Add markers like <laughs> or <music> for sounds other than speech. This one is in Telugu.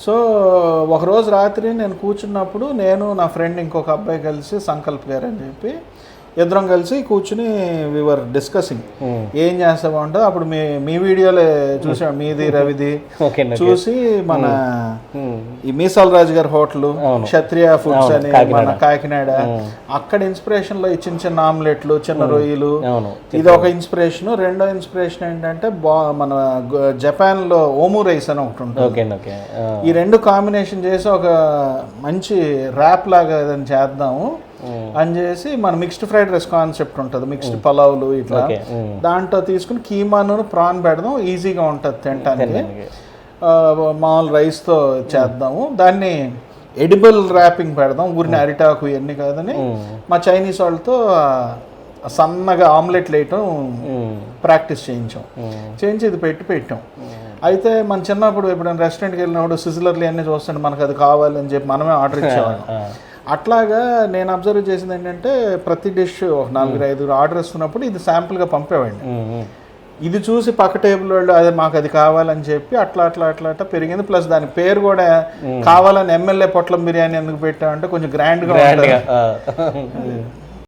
సో ఒకరోజు రాత్రి నేను కూర్చున్నప్పుడు నేను నా ఫ్రెండ్ ఇంకొక అబ్బాయి కలిసి సంకల్ప్ గారు అని చెప్పి ఇద్దరం కలిసి కూర్చుని వివర్ డిస్కసింగ్ ఉమ్. ఏం చేస్తా బాగుంటుంది అప్పుడు మీ మీ వీడియోలే చూసాం. మీది రవిది. చూసి మన ఉమ్. ఈ మీసాల రాజు గారి హోటల్. క్షత్రియ ఫుడ్స్ అని. మన కాకినాడ. అక్కడ ఇన్స్పిరేషన్లో చిన్న చిన్న ఆమ్లెట్లు చిన్న రొయ్యలు. ఇది ఒక ఇన్స్పిరేషన్ రెండో ఇన్స్పిరేషన్ ఏంటంటే బా మన జపాన్లో ఓము రైస్ అని ఒకటి ఉంటుంది. ఆ. ఈ రెండు కాంబినేషన్ చేసి ఒక మంచి ర్యాప్ లాగా ఏదైనా చేద్దాము. అని చేసి మన మిక్స్డ్ ఫ్రైడ్ రైస్ కాన్సెప్ట్ ఉంటుంది. మిక్స్డ్ పలావులు ఇట్లా. దాంట్లో తీసుకుని కీమాను ప్రాన్ పెడదాం ఈజీగా ఉంటుంది తినటానికి. మామూలు రైస్తో చేద్దాము. దాన్ని ఎడిబుల్ ర్యాపింగ్ పెడదాం. ఊరిని అరిటాకు ఇవన్నీ కాదని. మా చైనీస్ వాళ్ళతో సన్నగా ఆమ్లెట్లు వేయటం. ప్రాక్టీస్ చేయించాం. చేయించి ఇది పెట్టి పెట్టాం. అయితే మన చిన్నప్పుడు ఎప్పుడైనా రెస్టారెంట్కి వెళ్ళినప్పుడు సిజిలర్లు అన్నీ చూస్తుంటే మనకు అది కావాలని చెప్పి మనమే ఆర్డర్ <laughs> ఇచ్చేవాళ్ళం. అట్లాగా నేను అబ్జర్వ్ చేసింది ఏంటంటే ప్రతి డిష్ నాలుగు ఐదు ఆర్డర్ ఇస్తున్నప్పుడు ఇది శాంపుల్గా పంపేవాడిని. ఇది చూసి పక్క టేబుల్ వాళ్ళు అదే మాకు అది కావాలని చెప్పి అట్లా అట్లా అట్లా అట్లా పెరిగింది. ప్లస్ దాని పేరు కూడా కావాలని ఎమ్మెల్యే పొట్లం బిర్యానీ ఎందుకు పెట్టామంటే కొంచెం గ్రాండ్గా ఉంటుంది.